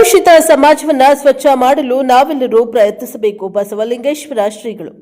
ಕಲುಷಿತ ಸಮಾಜವನ್ನ ಸ್ವಚ್ಛ ಮಾಡಲು ನಾವೆಲ್ಲರೂ ಪ್ರಯತ್ನಿಸಬೇಕು. ಬಸವಲಿಂಗೇಶ್ವರ ಶ್ರೀಗಳು.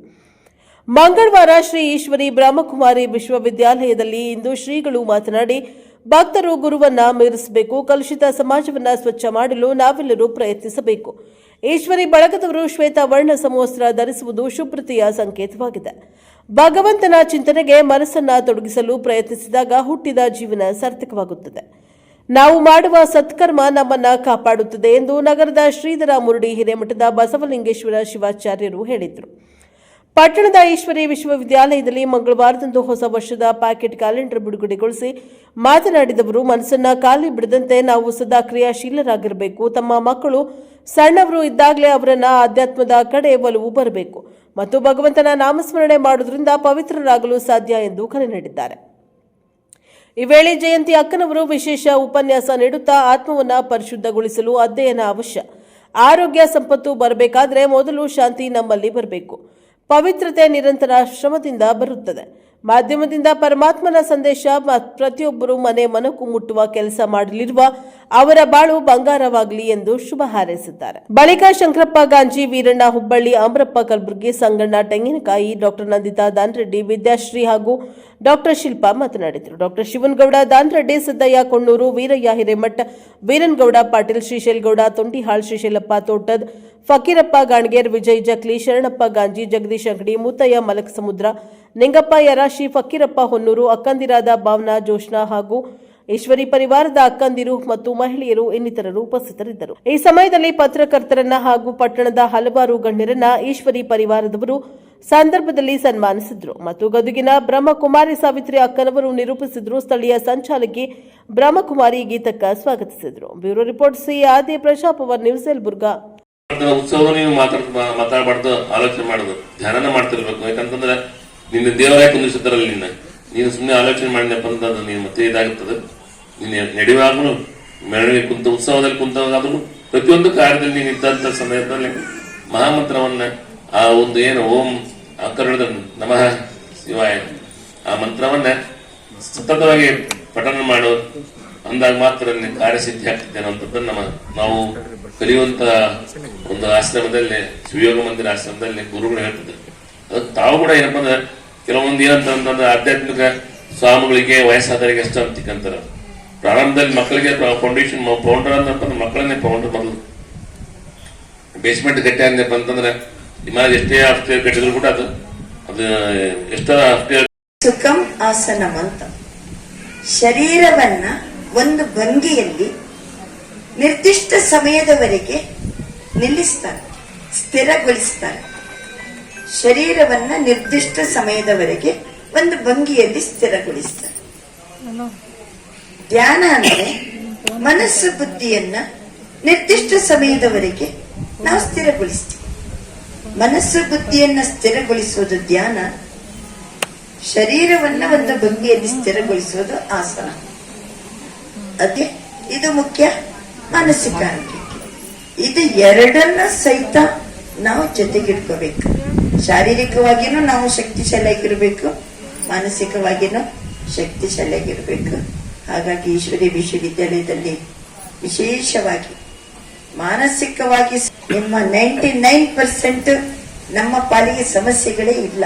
ಮಂಗಳವಾರ ಶ್ರೀ ಈಶ್ವರಿ ಬ್ರಹ್ಮಕುಮಾರಿ ವಿಶ್ವವಿದ್ಯಾಲಯದಲ್ಲಿ ಇಂದು ಶ್ರೀಗಳು ಮಾತನಾಡಿ, ಭಕ್ತರು ಗುರುವನ್ನ ಮೀರಿಸಬೇಕು. ಕಲುಷಿತ ಸಮಾಜವನ್ನ ಸ್ವಚ್ಛ ಮಾಡಲು ನಾವೆಲ್ಲರೂ ಪ್ರಯತ್ನಿಸಬೇಕು. ಈಶ್ವರಿ ಬಳಗದವರು ಶ್ವೇತ ವರ್ಣ ಸಮವಸ್ತ್ರ ಧರಿಸುವುದು ಶುಭ್ರತೆಯ ಸಂಕೇತವಾಗಿದೆ. ಭಗವಂತನ ಚಿಂತನೆಗೆ ಮನಸ್ಸನ್ನ ತೊಡಗಿಸಲು ಪ್ರಯತ್ನಿಸಿದಾಗ ಹುಟ್ಟಿದ ಜೀವನ ಸಾರ್ಥಕವಾಗುತ್ತದೆ. ನಾವು ಮಾಡುವ ಸತ್ಕರ್ಮ ನಮ್ಮನ್ನ ಕಾಪಾಡುತ್ತದೆ ಎಂದು ನಗರದ ಶ್ರೀಧರ ಮುರುಡಿ ಹಿರೇಮಠದ ಬಸವಲಿಂಗೇಶ್ವರ ಶಿವಾಚಾರ್ಯರು ಹೇಳಿದರು. ಪಟ್ಟಣದ ಈಶ್ವರಿ ವಿಶ್ವವಿದ್ಯಾಲಯದಲ್ಲಿ ಮಂಗಳವಾರದಂದು ಹೊಸ ವರ್ಷದ ಪ್ಯಾಕೆಟ್ ಕ್ಯಾಲೆಂಡರ್ ಬಿಡುಗಡೆಗೊಳಿಸಿ ಮಾತನಾಡಿದವರು, ಮನಸ್ಸನ್ನ ಖಾಲಿ ಬಿಡದಂತೆ ನಾವು ಸದಾ ಕ್ರಿಯಾಶೀಲರಾಗಿರಬೇಕು. ತಮ್ಮ ಮಕ್ಕಳು ಸಣ್ಣವರು ಇದ್ದಾಗಲೇ ಅವರನ್ನ ಆಧ್ಯಾತ್ಮದ ಕಡೆ ಒಲವು ಬರಬೇಕು. ಮತ್ತು ಭಗವಂತನ ನಾಮಸ್ಮರಣೆ ಮಾಡುವುದರಿಂದ ಪವಿತ್ರರಾಗಲು ಸಾಧ್ಯ ಎಂದು ಕರೆ ನೀಡಿದ್ದಾರೆ. ಈ ವೇಳೆ ಜಯಂತಿ ಅಕ್ಕನವರು ವಿಶೇಷ ಉಪನ್ಯಾಸ ನೀಡುತ್ತಾ ಆತ್ಮವನ್ನ ಪರಿಶುದ್ಧಗೊಳಿಸಲು ಅಧ್ಯಯನ ಅವಶ್ಯ. ಆರೋಗ್ಯ ಸಂಪತ್ತು ಬರಬೇಕಾದ್ರೆ ಮೊದಲು ಶಾಂತಿ ನಮ್ಮಲ್ಲಿ ಬರಬೇಕು. ಪವಿತ್ರತೆ ನಿರಂತರ ಶ್ರಮದಿಂದ ಬರುತ್ತದೆ. ಮಾಧ್ಯಮದಿಂದ ಪರಮಾತ್ಮನ ಸಂದೇಶ ಪ್ರತಿಯೊಬ್ಬರು ಮನೆ ಮನಕು ಮುಟ್ಟುವ ಕೆಲಸ ಮಾಡಲಿರುವ ಅವರ ಬಾಳು ಬಂಗಾರವಾಗಲಿ ಎಂದು ಶುಭ ಹಾರೈಸಿದ್ದಾರೆ. ಬಳಿಕ ಶಂಕರಪ್ಪ ಗಾಂಜಿ, ವೀರಣ್ಣ ಹುಬ್ಬಳ್ಳಿ, ಅಮರಪ್ಪ ಕಲಬುರ್ಗಿ, ಸಂಗಣ್ಣ ತೆಂಗಿನಕಾಯಿ, ಡಾಕ್ಟರ್ ನಂದಿತಾ ದಾನ್ರೆಡ್ಡಿ, ವಿದ್ಯಾಶ್ರೀ ಹಾಗೂ ಡಾಕ್ಟರ್ ಶಿಲ್ಪಾ ಮಾತನಾಡಿದರು. ಡಾಕ್ಟರ್ ಶಿವನ್ಗೌಡ, ದಾನ್ರೆಡ್ಡಿ, ಸಿದ್ದಯ್ಯ ಕೊಣ್ಣೂರು, ವೀರಯ್ಯ ಹಿರೇಮಠ, ವೀರನ್ಗೌಡ, ಪಾಟೀಲ್ ಶ್ರೀಶೈಲ್ಗೌಡ, ತೊಂಟಿಹಾಳ್ ಶ್ರೀಶೈಲಪ್ಪ ತೋಟದ್, ಫಕೀರಪ್ಪ ಗಾಣಗೇರ್, ವಿಜಯ್ ಜಕ್ಲಿ, ಶರಣಪ್ಪ ಗಾಂಜಿ, ಜಗದೀಶ್ ಅಂಗಡಿ ಮೂತಯ್ಯ ಮಲಕ್ ಸಮುದ್ರ ನಿಂಗಪ್ಪ ಯರಾಶಿ, ಫಕೀರಪ್ಪ ಹೊನ್ನೂರು, ಅಕ್ಕಂದಿರಾದ ಭಾವನಾ ಜೋಶ್ನಾ ಹಾಗೂ ಈಶ್ವರಿ ಪರಿವಾರದ ಅಕ್ಕಂದಿರು ಮತ್ತು ಮಹಿಳೆಯರು ಇನ್ನಿತರರು ಉಪಸ್ಥಿತರಿದ್ದರು. ಈ ಸಮಯದಲ್ಲಿ ಪತ್ರಕರ್ತರನ್ನ ಹಾಗೂ ಪಟ್ಟಣದ ಹಲವಾರು ಗಣ್ಯರನ್ನ ಈಶ್ವರಿ ಪರಿವಾರದವರು ಸಂದರ್ಭದಲ್ಲಿ ಸನ್ಮಾನಿಸಿದ್ರು ಮತ್ತು ಗದುಗಿನ ಬ್ರಹ್ಮಕುಮಾರಿ ಸಾವಿತ್ರಿ ಅಕ್ಕನವರು ನಿರೂಪಿಸಿದ್ರು ಸ್ಥಳೀಯ ಸಂಚಾಲಕಿ ಬ್ರಹ್ಮಕುಮಾರಿ ಗೀತಕ್ಕ ಸ್ವಾಗತಿಸಿದ್ರು. ಬ್ಯೂರೋ ರಿಪೋರ್ಟ್ ಸಿ ಆದಿ ಪ್ರಶಾಪವರ್ ನ್ಯೂಸ್ ಯಲಬುರ್ಗಾ ಬುರ್ಗಾ ಆಲೋಚನೆ ಮಾಡುದು. ಧ್ಯಾನ ಮಾಡ್ತಿರ್ಬೇಕು. ಯಾಕಂತಂದ್ರೆ ನಿನ್ನ ದೇವರ ಕುಂದಿಸಿದ್ರಲ್ಲಿ ನೀನು ಸುಮ್ಮನೆ ಆಲೋಚನೆ ನೀನು ಮತ್ತೆ ಇದಾಗುತ್ತದೆ. ನಡೆಯುವಾಗಲೂ ಮೆರವಣಿಗೆ ಕುಂತ ಉತ್ಸವದಲ್ಲಿ ಕುಂತಾಗಾದ್ರೂ ಪ್ರತಿಯೊಂದು ಕಾರ್ಯದಲ್ಲಿ ನೀನು ಇದ್ದಂತ ಸಂದರ್ಭದಲ್ಲಿ ಮಹಾಮಂತ್ರವನ್ನ ಆ ಒಂದು ಏನು ಓಂ ಅಕರಣದ ನಮಃ ಶಿವಾಯ ಆ ಮಂತ್ರವನ್ನ ಸತತವಾಗಿ ಪಠನ ಮಾಡೋ. ಅಂದಾಗ ಮಾತ್ರ ಕಾರ್ಯಸಿದ್ಧಿ ಆಗ್ತದೆ ಅನ್ನೋಂಥದ್ದನ್ನ ನಮ್ಮ ನಾವು ಕಲಿಯುವಂತ ಒಂದು ಆಶ್ರಮದಲ್ಲಿ, ಶಿವಯೋಗ ಮಂದಿರ ಆಶ್ರಮದಲ್ಲಿ ಗುರುಗಳು ಹೇಳ್ತಿದ್ರು. ಅದಕ್ಕೆ ತಾವು ಕೂಡ ಏನಪ್ಪ ಅಂದ್ರೆ ಕೆಲವೊಂದು ಏನಂತ ಅಂತಂದ್ರೆ ಆಧ್ಯಾತ್ಮಿಕ ಸ್ವಾಮಿಗಳಿಗೆ, ವಯಸ್ಸಾದವರಿಗೆ ಎಷ್ಟು ಅಂತಿಕ್ಕಂತಾರ ಪ್ರಾರಂಭದಲ್ಲಿ ಮಕ್ಕಳಿಗೆ ಫೌಂಡೇಶನ್ ಫೌಂಡರ್ ಅಂತಂದ್ರೆ ಅಂದ್ರೆ ಮಕ್ಕಳನ್ನೇ ಫೌಂಡರ್ ಮೊದಲು ಬೇಸ್ಮೆಂಟ್ ಗಟ್ಟಿ ಅಂದಪ್ಪ ಅಂತಂದ್ರೆ ನಿಮ್ಮ ಎಷ್ಟೇ ಆಸ್ತಿ ಕಟ್ಟಿದ್ರು ಕೂಡ ಅದು ಅದು ಎಷ್ಟೋ ಆಸ್ತಿ ಸುಖಂ ಆಸನಂ ಅಂತ ಶರೀರವನ್ನ ಒಂದು ಭಂಗಿಯಲ್ಲಿ ನಿರ್ದಿಷ್ಟ ಸಮಯದವರೆಗೆ ನಿಲ್ಲಿಸ್ತಾರೆ ಸ್ಥಿರಗೊಳಿಸ್ತಾರೆ. ಶರೀರವನ್ನ ನಿರ್ದಿಷ್ಟ ಸಮಯದವರೆಗೆ ಒಂದು ಭಂಗಿಯಲ್ಲಿ ಸ್ಥಿರಗೊಳಿಸ್ತಾರೆ. ಧ್ಯಾನ ಅಂದ್ರೆ ಮನಸ್ಸು ಬುದ್ಧಿಯನ್ನ ನಿರ್ದಿಷ್ಟ ಸಮಯದವರೆಗೆ ನಾವು ಸ್ಥಿರಗೊಳಿಸ್ತೀವಿ. ಮನಸ್ಸು ಬುದ್ಧಿಯನ್ನ ಸ್ಥಿರಗೊಳಿಸುವುದು ಧ್ಯಾನ, ಶರೀರವನ್ನ ಒಂದು ಭಂಗಿಯಲ್ಲಿ ಸ್ಥಿರಗೊಳಿಸುವುದು ಆಸನ. ಅದೇ, ಇದು ಮುಖ್ಯ ಮಾನಸಿಕ ಆರೋಗ್ಯಕ್ಕೆ. ಇದು ಎರಡನ್ನ ಸಹಿತ ನಾವು ಜೊತೆಗಿಟ್ಕೋಬೇಕು ಶಾರೀರಿಕವಾಗಿನೂ ನಾವು ಶಕ್ತಿಶಾಲಿಯಾಗಿರ್ಬೇಕು, ಮಾನಸಿಕವಾಗಿನೂ ಶಕ್ತಿಶಾಲಿಯಾಗಿರ್ಬೇಕು. ಹಾಗಾಗಿ ಈಶ್ವರಿ ವಿಶ್ವವಿದ್ಯಾಲಯದಲ್ಲಿ ವಿಶೇಷವಾಗಿ ಮಾನಸಿಕವಾಗಿ ನಿಮ್ಮ ನೈಂಟಿ ನೈನ್ ಪರ್ಸೆಂಟ್ ನಮ್ಮ ಪಾಲಿಗೆ ಸಮಸ್ಯೆಗಳೇ ಇಲ್ಲ.